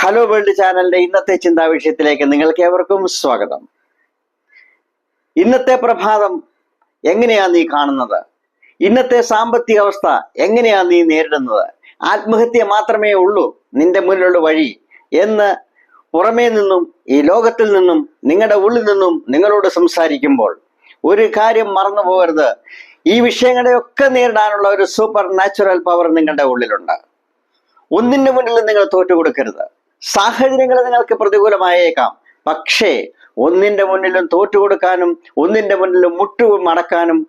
Hello world ചാനലിന്റെ ഇന്നത്തെ ചിന്താ വിഷയത്തിലേക്ക് നിങ്ങൾക്ക് ഏവർക്കും സ്വാഗതം. ഇന്നത്തെ പ്രഭാതം എങ്ങനെയാ നീ കാണുന്നത്? ഇന്നത്തെ സാമ്പത്തിക അവസ്ഥ എങ്ങനെയാ നീ നേരിടുന്നത്? ആത്മഹത്യ മാത്രമേ ഉള്ളൂ നിന്റെ മുന്നിലുള്ള വഴി എന്ന് പുറമേ നിന്നും ഈ ലോകത്തിൽ നിന്നും നിങ്ങളുടെ ഉള്ളിൽ നിന്നും നിങ്ങളോട് സംസാരിക്കുമ്പോൾ ഒരു കാര്യം മറന്നു പോകരുത്. ഈ വിഷയങ്ങളെയൊക്കെ നേരിടാനുള്ള ഒരു സൂപ്പർ നാച്ചുറൽ പവർ നിങ്ങളുടെ ഉള്ളിലുണ്ട്. ഒന്നിന്റെ മുന്നിൽ നിങ്ങൾ തോറ്റു കൊടുക്കരുത് സാഹചര്യങ്ങൾ നിങ്ങൾക്ക് പ്രതികൂലമായേക്കാം. പക്ഷേ ഒന്നിന്റെ മുന്നിലും തോറ്റു കൊടുക്കാനും ഒന്നിന്റെ മുന്നിലും മുട്ടു മടക്കാനും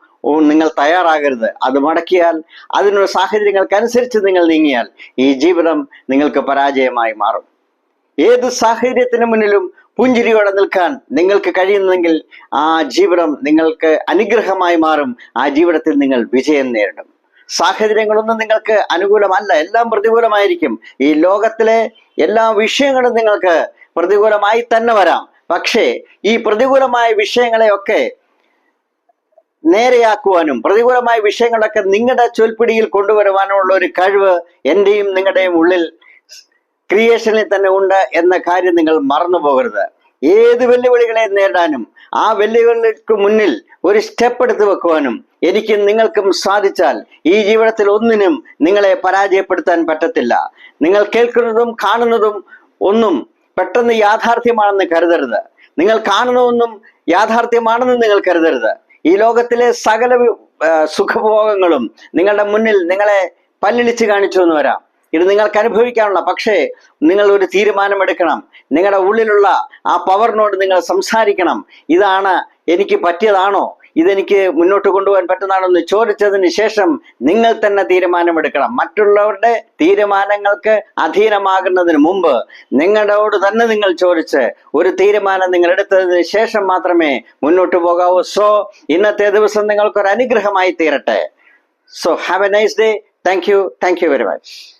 നിങ്ങൾ തയ്യാറാകരുത്. അത് മടക്കിയാൽ അതിനുള്ള സാഹചര്യങ്ങൾക്കനുസരിച്ച് നിങ്ങൾ നീങ്ങിയാൽ ഈ ജീവിതം നിങ്ങൾക്ക് പരാജയമായി മാറും. ഏത് സാഹചര്യത്തിന് മുന്നിലും പുഞ്ചിരിയോടെ നിൽക്കാൻ നിങ്ങൾക്ക് കഴിയുന്നെങ്കിൽ ആ ജീവിതം നിങ്ങൾക്ക് അനുഗ്രഹമായി മാറും. ആ ജീവിതത്തിൽ നിങ്ങൾ വിജയം നേരിടും. സാഹചര്യങ്ങളൊന്നും നിങ്ങൾക്ക് അനുകൂലമല്ല. എല്ലാം പ്രതികൂലമായിരിക്കും. ഈ ലോകത്തിലെ എല്ലാ വിഷയങ്ങളും നിങ്ങൾക്ക് പ്രതികൂലമായി തന്നെ വരാം. പക്ഷേ ഈ പ്രതികൂലമായ വിഷയങ്ങളെയൊക്കെ നേരെയാക്കുവാനും പ്രതികൂലമായ വിഷയങ്ങളൊക്കെ നിങ്ങളുടെ ചൊൽപ്പിടിയിൽ കൊണ്ടുവരുവാനുമുള്ള ഒരു കഴിവ് എന്റെയും നിങ്ങളുടെയും ഉള്ളിൽ ക്രിയേഷനിൽ തന്നെ ഉണ്ട് എന്ന കാര്യം നിങ്ങൾ മറന്നു പോകരുത് ഏത് വെല്ലുവിളികളെ നേരിടാനും ആ വെല്ലുവിളികൾക്ക് മുന്നിൽ ഒരു സ്റ്റെപ്പ് എടുത്തു വെക്കുവാനും എനിക്കും നിങ്ങൾക്കും സാധിച്ചാൽ ഈ ജീവിതത്തിൽ ഒന്നിനും നിങ്ങളെ പരാജയപ്പെടുത്താൻ പറ്റത്തില്ല. നിങ്ങൾ കേൾക്കുന്നതും കാണുന്നതും ഒന്നും പെട്ടെന്ന് യാഥാർത്ഥ്യമാണെന്ന് കരുതരുത്. നിങ്ങൾ കാണുന്നതൊന്നും യാഥാർത്ഥ്യമാണെന്ന് നിങ്ങൾ കരുതരുത്. ഈ ലോകത്തിലെ സകല സുഖഭോഗങ്ങളും നിങ്ങളുടെ മുന്നിൽ നിങ്ങളെ പല്ലിളിച്ച് കാണിച്ചു എന്ന് വരാം. ഇത് നിങ്ങൾക്ക് അനുഭവിക്കാനുള്ള പക്ഷേ നിങ്ങൾ ഒരു തീരുമാനമെടുക്കണം. നിങ്ങളുടെ ഉള്ളിലുള്ള ആ പവറിനോട് നിങ്ങൾ സംസാരിക്കണം. ഇതാണ് എനിക്ക് പറ്റിയതാണോ? ഇതെനിക്ക് മുന്നോട്ട് കൊണ്ടുപോകാൻ പറ്റുന്നതാണോ എന്ന് ചോദിച്ചതിന് ശേഷം നിങ്ങൾ തന്നെ തീരുമാനമെടുക്കണം. മറ്റുള്ളവരുടെ തീരുമാനങ്ങൾക്ക് അധീനമാകുന്നതിന് മുമ്പ് നിങ്ങളോട് തന്നെ നിങ്ങൾ ചോദിച്ച് ഒരു തീരുമാനം നിങ്ങൾ എടുത്തതിന് ശേഷം മാത്രമേ മുന്നോട്ട് പോകാവൂ. സോ ഇന്നത്തെ ദിവസം നിങ്ങൾക്കൊരു അനുഗ്രഹമായി തീരട്ടെ. So have a nice day thank you thank you very much